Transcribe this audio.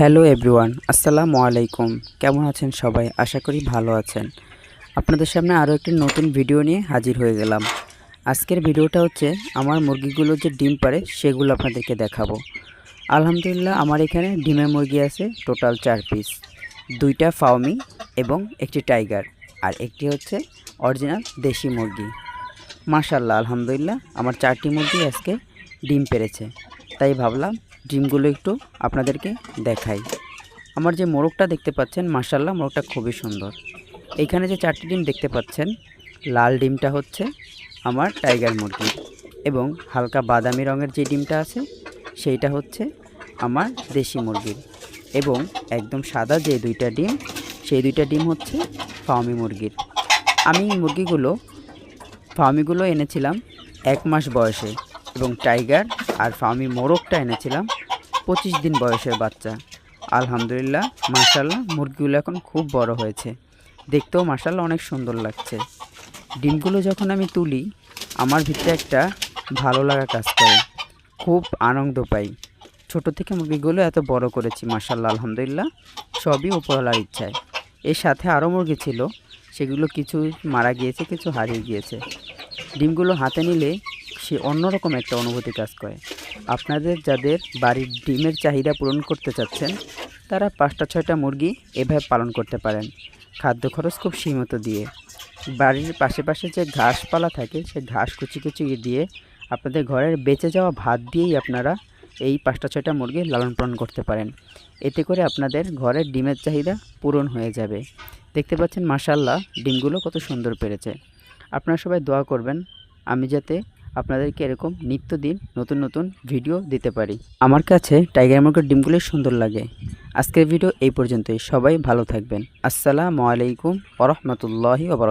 Hello everyone, আসসালামু আলাইকুম। কেমন আছেন সবাই? আশা করি ভালো আছেন। আপনাদের সামনে আরও একটি নতুন ভিডিও নিয়ে হাজির হয়ে গেলাম। আজকের ভিডিওটা হচ্ছে আমার মুরগিগুলো যে ডিম পারে সেগুলো আপনাদেরকে দেখাবো। আলহামদুলিল্লাহ, আমার এখানে ডিমের মুরগি আছে টোটাল চার পিস। দুইটা ফাউমি এবং একটি টাইগার আর একটি হচ্ছে অরিজিনাল দেশি মুরগি। মাশাল্লাহ আলহামদুলিল্লাহ, আমার চারটি মুরগি আজকে ডিম পেরেছে তাই ভাবলাম ডিমগুলো একটু আপনাদেরকে দেখাই। আমার যে মোরগটা দেখতে পাচ্ছেন মাশাল্লাহ মোরগটা খুবই সুন্দর। এইখানে যে চারটি ডিম দেখতে পাচ্ছেন, লাল ডিমটা হচ্ছে আমার টাইগার মুরগি এবং হালকা বাদামি রঙের যে ডিমটা আছে, সেইটা হচ্ছে আমার দেশি মুরগির এবং একদম সাদা যে দুইটা ডিম, সেই দুইটা ডিম হচ্ছে ফার্মি মুরগির। আমি মুরগিগুলো ফার্মিগুলো এনেছিলাম এক মাস বয়সে। এবং টাইগার আর ফার্মি মোরগটা এনেছিলাম। পঁচিশ দিন বয়সের বাচ্চা। আলহামদুলিল্লাহ মার্শাল্লাহ মুরগিগুলো এখন খুব বড় হয়েছে। দেখতেও মার্শাল্লাহ অনেক সুন্দর লাগছে। ডিমগুলো যখন আমি তুলি, আমার ভিতরে একটা ভালো লাগা কাজ করে। খুব আনন্দ পাই। ছোট থেকে মুরগিগুলো এত বড় করেছি মার্শাল্লাহ আলহামদুলিল্লাহ, সবই উপরওয়ালার ইচ্ছায়। এর সাথে আরও মুরগি ছিল, সেগুলো কিছু মারা গিয়েছে, কিছু হারিয়ে গিয়েছে। ডিমগুলো হাতে নিলে সে অন্যরকম একটা অনুভূতি কাজ করে। আপনাদের যাদের বাড়ির ডিমের চাহিদা পূরণ করতে চাচ্ছেন, তারা পাঁচটা ছয়টা মুরগি এভাবে পালন করতে পারেন। খাদ্য খরচ খুব সীমিত দিয়ে। বাড়ির পাশে যে ঘাসপালা থাকে, সে ঘাস কুচি কুচি দিয়ে আপনাদের ঘরের বেঁচে যাওয়া ভাত দিয়েই আপনারা এই পাঁচটা ছয়টা মুরগি লালন পালন করতে পারেন। এতে করে আপনাদের ঘরের ডিমের চাহিদা পূরণ হয়ে যাবে। দেখতে পাচ্ছেন মাসাল্লাহ ডিমগুলো কত সুন্দর পেরেছে। আপনারা সবাই দোয়া করবেন, আমি যাতে আপনাদেরকে এরকম নিত্যদিন নতুন নতুন ভিডিও দিতে পারি। আমার কাছে টাইগার মার্কের ডিমগুলি সুন্দর লাগে। আজকের ভিডিও এই পর্যন্তই। সবাই ভালো থাকবেন। আসসালামু আলাইকুম ওরহমতুল্লাহি ওবরাকাত